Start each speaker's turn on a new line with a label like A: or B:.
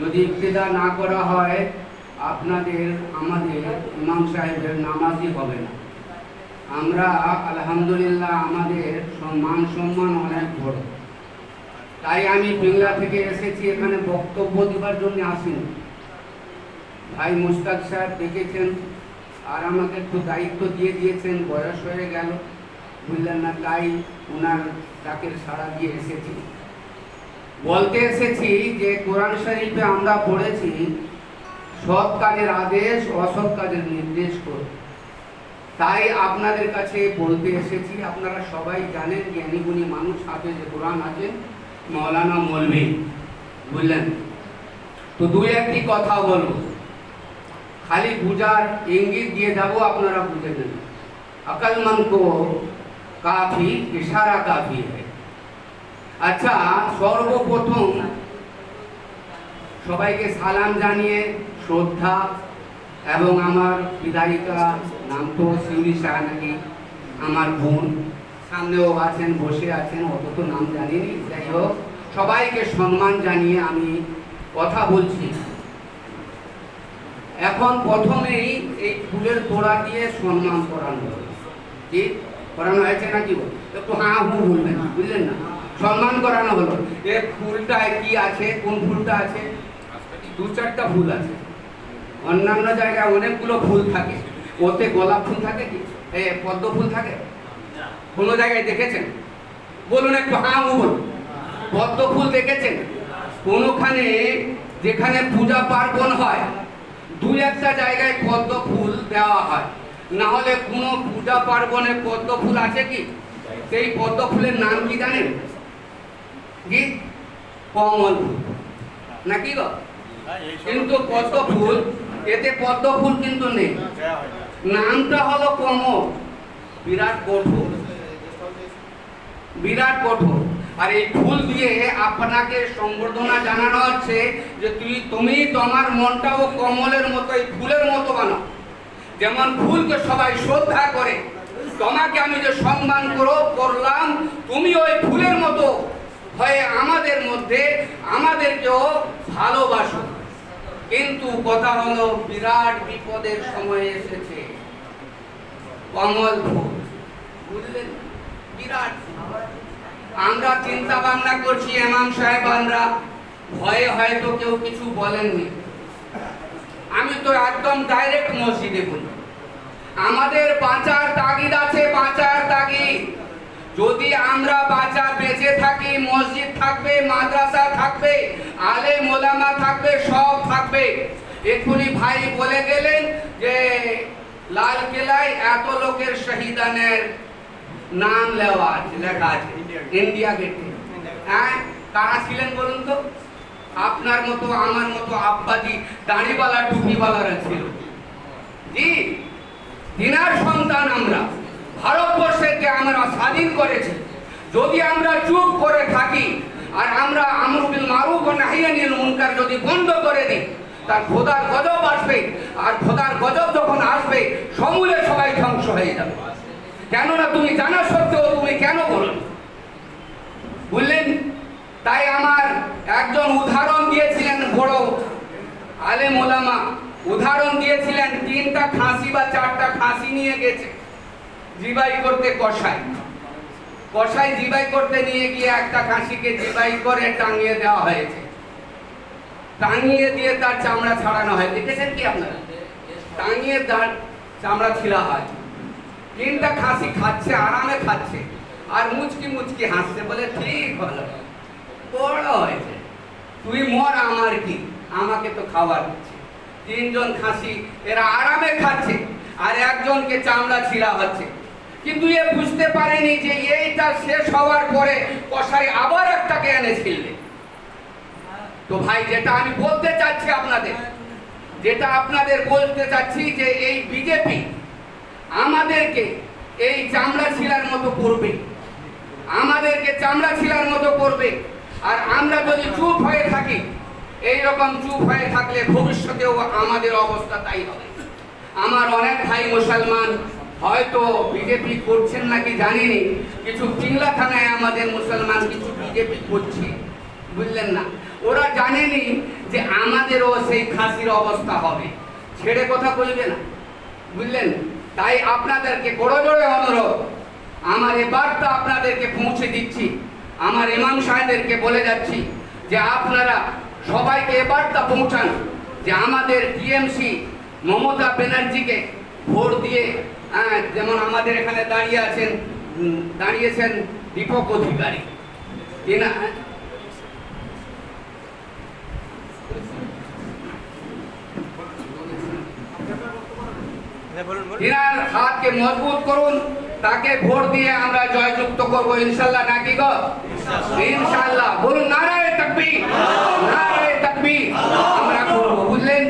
A: যদি ইবতেদা না করা হয়, আপনাদের, আমাদের ইমাম সাহেবের নামাজই হবে না। আমরা, আলহামদুলিল্লাহ, আমাদের মান সম্মান অনেক বড়। তাই আমি পিংলা থেকে এসেছি, এখানে বক্তব্য দেবার জন্য আসিনি। ভাই মুস্তাক সাহেব দেখেছেন, আর আমাকে একটু দায়িত্ব দিয়ে দিয়েছেন, বয়স হয়ে গেল। বুঝলেন না, তাই ওনার ডাকের সাড়া দিয়ে এসেছি। বলতে এসেছি যে কোরআন শরীফে আমরা পড়েছি সৎ কাজের আদেশ অসৎ কাজের নির্দেশ করে তাই আপনাদের কাছে বলতে এসেছি আপনারা সবাই জানেন জ্ঞানীগুণী মানুষ হাতে যে কোরআন আছেন মৌলানা মলবি বুঝলেন তো দুই একটি কথা বলবো খালি বুঝার ইঙ্গিত দিয়ে যাব আপনারা বুঝে নেন अकलमंद को काफी इशारा काफी है আচ্ছা সর্বপ্রথম সবাইকে সালাম জানিয়ে শ্রদ্ধা এবং আমার বিধায়িকা নাম তো শিউলি শাহ আমার বোন। সামনেও আছেন, বসে আছেন, অত তো নাম জানিনি। যাই হোক, সবাইকে সম্মান জানিয়ে আমি কথা বলছি। এখন প্রথমেই এই ফুলের তোড়া দিয়ে সম্মান করানো হলো কি? করানো হয়েছে নাকি? একটু হাঁ হু বলবেন, বুঝলেন না? সম্মান করানো হলো। এ ফুলটায় কি আছে? কোন ফুলটা আছে? দু চারটা ফুল আছে। অন্যান্য জায়গায় অনেকগুলো ফুল থাকে। ওতে গোলাপ ফুল থাকে কি? এ পদ্ম ফুল থাকে? কোনো জায়গায় দেখেছেন? বলুন একটু হাঁ বলুন। পদ্ম ফুল দেখেছেন? কোনোখানে যেখানে পূজা পার্বণ হয়, দু একটা জায়গায় পদ্ম ফুল দেওয়া হয়। না হলে কোনো পূজা পার্বণে পদ্ম ফুল আছে কি? সেই পদ্ম ফুলের নাম কি জানেন? জি কমল ফুল। নাকি গো? কিন্তু পদ্ম ফুল, এতে পদ্ম ফুল কিন্তু নেই। নামটা হলো কমল। বিরাট কঠোর। বিরাট কঠোর। আর এই ফুল দিয়ে আপনাকে সম্বর্ধনা জানানো হচ্ছে যে তুই তুমি তোমার মনটাও কমলের মতো, এই ফুলের মতো বানাও। যেমন ফুলকে সবাই শ্রদ্ধা করে। তোমাকে আমি যে সম্মান করো করলাম, তুমি ওই ফুলের মতো হয়ে আমাদের মধ্যে, আমাদেরকেও ভালোবাসো। কিন্তু কথা হলো, বিরাট বিপদের সময় এসেছে। কমল বুঝলেন? বিরাট আমরা চিন্তা ভাবনা করছি এমাম সাহেব, আমরা ভয়ে হয়তো কেউ কিছু বলেননি। আমি তো একদম ডাইরেক্ট মসজিদে বলি। আমাদের বাঁচার তাগিদ আছে বাঁচার তাগিদ। যদি আমরা থাকি মসজিদ থাকবে মাদ্রাসা থাকবে আলে মোলামা থাকবে সব থাকবে। এক্ষুনি ভাই বলে গেলেন যে লাল কেলায় এত লোকের শহীদানের নাম লেওয়া আছে লেখা আছে ইন্ডিয়া গেটে হ্যাঁ কারা ছিলেন বলুন তো? আপনার মতো আমার মতো আব্বাজি দাঁড়িওয়ালা টুপিওয়ালারা ছিল। জি দিনার সন্তান আমরা। ভারতবর্ষকে আমরা স্বাধীন করেছি। যদি আমরা চুপ করে থাকি, আর আমরা আমরুবিল মারুফ ও নাহিয়ানিল মুনকার যদি বন্ধ করে দিই, তার খোদার গজব আসবে। আর খোদার গজব যখন আসবে, সমূলে সবাই ধ্বংস হয়ে যাবে। কেননা তুমি জানা সত্ত্বেও তুমি কেন বলো বুঝলেন? তাই আমার একজন উদাহরণ দিয়েছিলেন বড় আলেম ওলামা। উদাহরণ দিয়েছিলেন, তিনটা খাসি বা চারটা খাসি নিয়ে গেছে। জিবাই করতে কষাই কষাই জিবাই করতে নিয়ে গিয়ে একটা খাসিকে জিবাই করে টাঙিয়ে দেওয়া হয়েছে। টাঙিয়ে দিয়ে তার চামড়া ছাড়ানো হয়। দেখেছেন কি আপনারা? টাঙিয়ে তার চামড়া ছিলা হয়। তিনটা খাসি খাচ্ছে, আরামে খাচ্ছে, আর মুচকি মুচকি হাসছে বলে, ঠিক হলো, বড় হয়েছে। তুই মর আমার কি? আমাকে তো খাবার দিচ্ছে তিনজন খাসি এরা আরামে খাচ্ছে, আর একজনকে চামড়া ছিঁড়া হচ্ছে। কিন্তু এ বুঝতে পারেনি যে এইটা শেষ হওয়ার পরে কষাই আবার একটাকে এনে ছিলবে তো ভাই, যেটা আমি বলতে চাচ্ছি আপনাদের, যেটা আপনাদের বলতে চাচ্ছি যে এই বিজেপি আমাদেরকে এই চামড়া ছিলার মতো করবে। আমাদেরকে চামড়া ছিলার মতো করবে। আর আমরা যদি চুপ হয়ে থাকি এই রকম চুপ হয়ে থাকলে ভবিষ্যতেও আমাদের অবস্থা তাই হবে। আমার অনেক ভাই মুসলমান হয়তো বিজেপি করছেন নাকি জানিনি, কিছু পিংলা থানায় আমাদের মুসলমান, কিছু বিজেপি করছে, বুঝলেন না? ওরা জানেনি যে আমাদেরও সেই খাসির অবস্থা হবে। ছেড়ে কথা বলবে না, বুঝলেন? তাই আপনাদেরকে বড় জোরে অনুরোধ, আমার এ বার্তা আপনাদেরকে পৌঁছে দিচ্ছি। আমার ইমাম সাহেবদেরকে বলে যাচ্ছি যে আপনারা সবাইকে এ বার্তা পৌঁছান যে আমাদের টিএমসি মমতা ব্যানার্জিকে ভোট দিয়ে হ্যাঁ, যেমন আমাদের এখানে দাঁড়িয়ে আছেন দাঁড়িয়েছেন দীপক অধিকারী। তিনা তিনার হাতকে মজবুত করুন তাকে ভোট দিয়ে আমরা জয়যুক্ত করব ইনশাল্লাহ নাকি গো? ইনশাল্লাহ। বলুন নারায় তকবীর নারায় তকবীর। আমরা করব বুঝলেন?